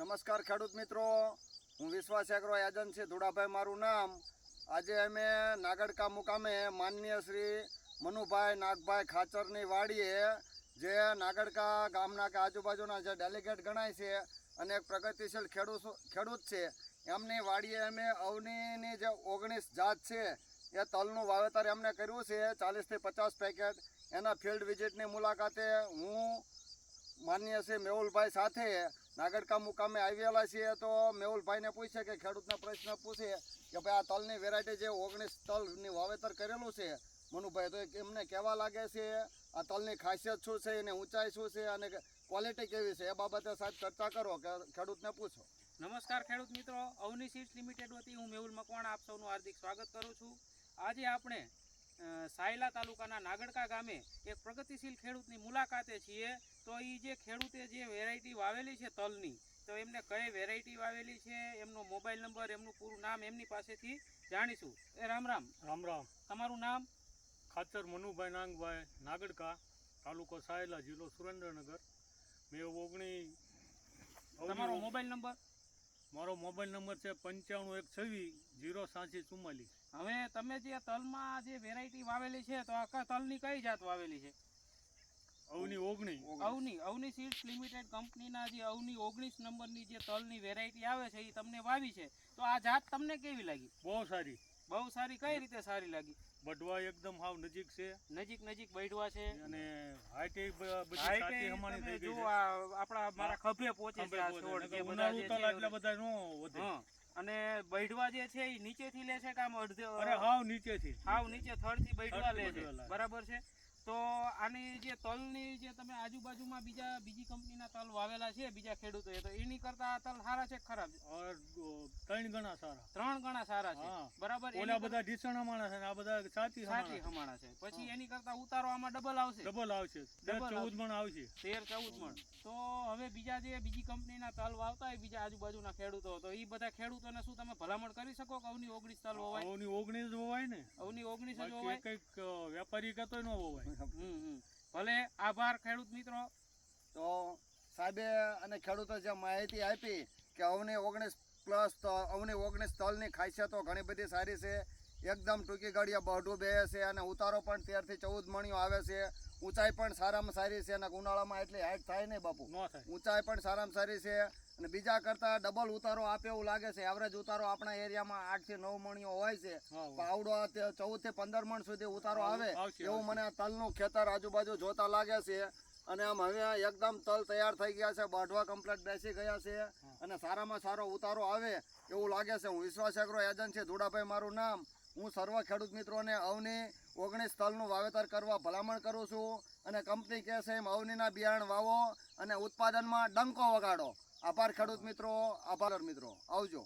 નમસ્કાર ખેડૂત મિત્રો. હું વિશ્વાસ એગ્રો એજન્સી ધુડાભાઈ મારું નામ. આજે અમે નાગડકા મુકામે માનનીય શ્રી મનુભાઈ નાગભાઈ ખાચરની વાડીએ, જે નાગડકા ગામના કે આજુબાજુના જે ડેલિગેટ ગણાય છે અને એક પ્રગતિશીલ ખેડૂત ખેડૂત છે, એમની વાડીએ અમે અવનીની જે ઓગણીસ જાત છે, એ તલનું વાવેતર એમને કર્યું છે, ચાલીસથી પચાસ પેકેટ એના ફિલ્ડ વિઝિટની મુલાકાતે હું માન્ય છે મેહુલભાઈ સાથે. નાગડકા મુકામે આવેલા છીએ તો મેહુલભાઈને પૂછે કે ખેડૂતને પ્રશ્ન પૂછે કે ભાઈ આ તલની વેરાયટી જે ઓગણીસ તલની વાવેતર કરેલું છે. મનુભાઈ, તો એમને કેવા લાગે છે, આ તલની ખાસિયત શું છે, એની ઊંચાઈ શું છે અને ક્વોલિટી કેવી છે? એ બાબતે સાહેબ ચર્ચા કરો, કે ખેડૂતને પૂછો. નમસ્કાર ખેડૂત મિત્રો, અવની સીડ્સ લિમિટેડ વતી હું મેહુલ મકવાણા આપ સૌનું હાર્દિક સ્વાગત કરું છું. આજે આપણે સાયલા તાલુકાના નાગડકા ગામે એક પ્રગતિશીલ ખેડૂતની મુલાકાતે છીએ. તો એ જે ખેડૂતે જે વેરાયટી વાવેલી છે તલની તો એમને કઈ વેરાયટી વાવેલી છે એમનો મોબાઈલ નંબર એમનું પૂરું નામ એમની પાસેથી જાણીશું. એ રામ રામ. રામ રામ. તમારું નામ? ખાચર મનુભાઈ નાંગભાઈ નાગડકા તાલુકો સાયલા જિલ્લો સુરેન્દ્રનગર. મેં ઓગણી તમારો મોબાઈલ નંબર મારો મોબાઈલ નંબર છે પંચાણું એક છવ્વીસ જીરો સાંસી ચુમ્માલીસ. હવે તમે જે તલમાં જે વેરાયટી વાવેલી છે તો આ ક- તલની કઈ જાત વાવેલી છે? અવની ઓગણીસ. અવની અવની સીડ્સ લિમિટેડ કંપનીના જે અવની ઓગણીસ નંબરની જે તલની વેરાયટી આવે છે એ તમને વાવી છે. તો આ જાત તમને કેવી લાગી? બહુ સારી. બહુ સારી કઈ રીતે સારી લાગી? બઢવા એકદમ હાવ નજીક છે. નજીક નજીક બેઠવા છે. અને હાઈટે બધી થઈ ગઈ છે. આપણા મારા ખભે પહોંચે છે આ છોડ. જે બધા એટલા નો વધે. અને બેઠવા જે છે એ નીચેથી લે છે કે આમ અડધે અરે હાવ નીચેથી. હાવ નીચે થડથી બેઠવા લે છે. બરાબર છે? તો આની જે તલની જે તમે આજુબાજુમાં બીજા બીજી કંપનીના તલ વાવેલા છે બીજા ખેડૂતોએ તો એની કરતા આ તલ સારા છે ખરાબ ત્રણ ગણા સારા. ત્રણ ગણા સારા છે? બરાબર ઓલા બધા ઢીસણા માણસ છે આ બધા સાચી સાચી હમાણા છે. પછી એની કરતા ઉતારો આમાં ડબલ આવશે. ડબલ આવશે. ચૌદ મણ આવશે. તેર ચૌદ મણ. તો હવે બીજા જે બીજી કંપનીના તલ વાવતા હોય બીજા આજુબાજુના ખેડૂતો તો એ બધા ખેડૂતોને શું તમે ભલામણ કરી શકો કે અવની ઓગણીસ તલ હોવાય અવની ઓગણીસ હોવાય ને? અવની ઓગણીસ જ હોવાય કંઈક વેપારી કહેતો ન હોવાય ભલે આભાર ખેડૂત મિત્રો. તો સાહેબે અને ખેડૂતો જે માહિતી આપી કે અવની ઓગણીસ પ્લસ અવની ઓગણીસ તલની ખાસિયતો ઘણી બધી સારી છે. એકદમ ટૂંકી ગાડીએ બઢું બે છે અને ઉતારો પણ તેરથી ચૌદ મણીઓ આવે છે. ઊંચાઈ પણ સારામાં સારી છે અને ઉનાળામાં એટલી હાઈટ થાય નહીં બાપુ. ન થાય. ઊંચાઈ પણ સારામાં સારી છે. અને બીજા કરતા ડબલ ઉતારો આપે એવું લાગે છે. એવરેજ ઉતારો આપણા એરિયામાં આઠથી નવ મણીઓ હોય છે. પાવડો ચૌદથી પંદર મણ સુધી ઉતારો આવે. એવું મને તલનું ખેતર આજુબાજુ જોતા લાગે છે. અને આમ હવે એકદમ તલ તૈયાર થઈ ગયા છે. બાઢવા કમ્પ્લેટ બેસી ગયા છે. અને સારામાં સારો ઉતારો આવે એવું લાગે છે. હું વિશ્વાસ એગ્રો એજન્સી ધુડાભાઈ મારું નામ. હું સર્વ ખેડૂત મિત્રોને અવની ઓગણીસ તલનું વાવેતર કરવા ભલામણ કરું છું. અને કંપની કહેશે એમ અવનીના બિયારણ વાવો. અને ઉત્પાદનમાં ડંકો વગાડો. આભાર ખેડૂત મિત્રો આભાર મિત્રો. આવજો.